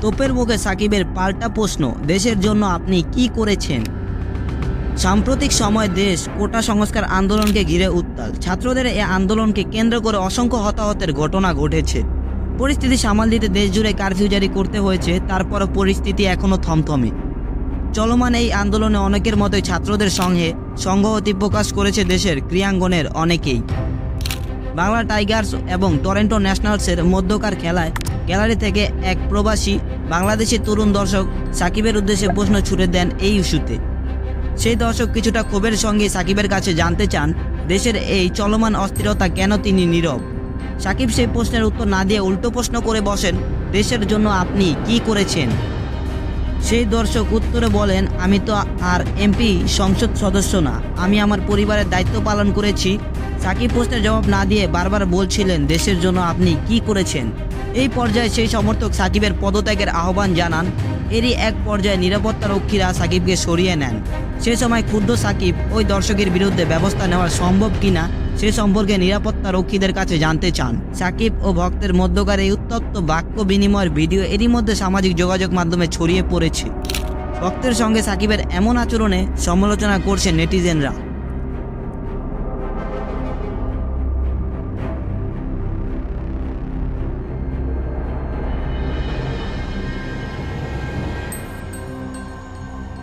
তোপের মুখে সাকিবের পাল্টা প্রশ্ন, দেশের জন্য আপনি কি করেছেন? সাম্প্রতিক সময় দেশ কোটা সংস্কার আন্দোলনকে ঘিরে উত্তাল। ছাত্রদের এ আন্দোলনকে কেন্দ্র করে অসংখ্য হতাহতের ঘটনা ঘটেছে। পরিস্থিতি সামাল দিতে দেশ জুড়ে কারফিউ জারি করতে হয়েছে, তারপরও পরিস্থিতি এখনও থমথমে। চলমান এই আন্দোলনে অনেকের মতোই ছাত্রদের সঙ্গে সংহতি প্রকাশ করেছে দেশের ক্রীড়াঙ্গনের অনেকেই। বাংলা টাইগার্স এবং টরেন্টো ন্যাশনালসের মধ্যকার খেলায় গ্যালারি থেকে এক প্রবাসী বাংলাদেশি তরুণ দর্শক সাকিবের উদ্দেশ্যে প্রশ্ন ছুড়ে দেন এই ইস্যুতে। সেই দর্শক কিছুটা ক্ষোভের সঙ্গে সাকিবের কাছে জানতে চান, দেশের এই চলমান অস্থিরতা কেন তিনি নীরব? সাকিব সেই প্রশ্নের উত্তর না দিয়ে উল্টো প্রশ্ন করে বসেন, দেশের জন্য আপনি কি করেছেন? সেই দর্শক উত্তরে বলেন, আমি তো আর এমপি সংসদ সদস্য না। আমি আমার পরিবারের দায়িত্ব পালন করেছি। সাকিব পোস্টের জবাব না দিয়ে বারবার বলছিলেন, দেশের জন্য আপনি কি করেছেন? এই পর্যায়ে সেই সমর্থক সাকিবের পদত্যাগের আহ্বান জানান এরই এক পর্যায়ে নিরাপত্তা রক্ষীরা সাকিবকে সরিয়ে নেন। সে সময় ক্ষুদ্র সাকিব ওই দর্শকের বিরুদ্ধে ব্যবস্থা নেওয়া সম্ভব কিনা সে সম্পর্কে নিরাপত্তা রক্ষীদের কাছে জানতে চান। সাকিব ও ভক্তের মধ্যকার এই উত্তপ্ত বাক্য বিনিময়ের ভিডিও এরই মধ্যে সামাজিক যোগাযোগ মাধ্যমে ছড়িয়ে পড়েছে। ভক্তের সঙ্গে সাকিবের এমন আচরণে সমালোচনা করছে নেটিজেনরা।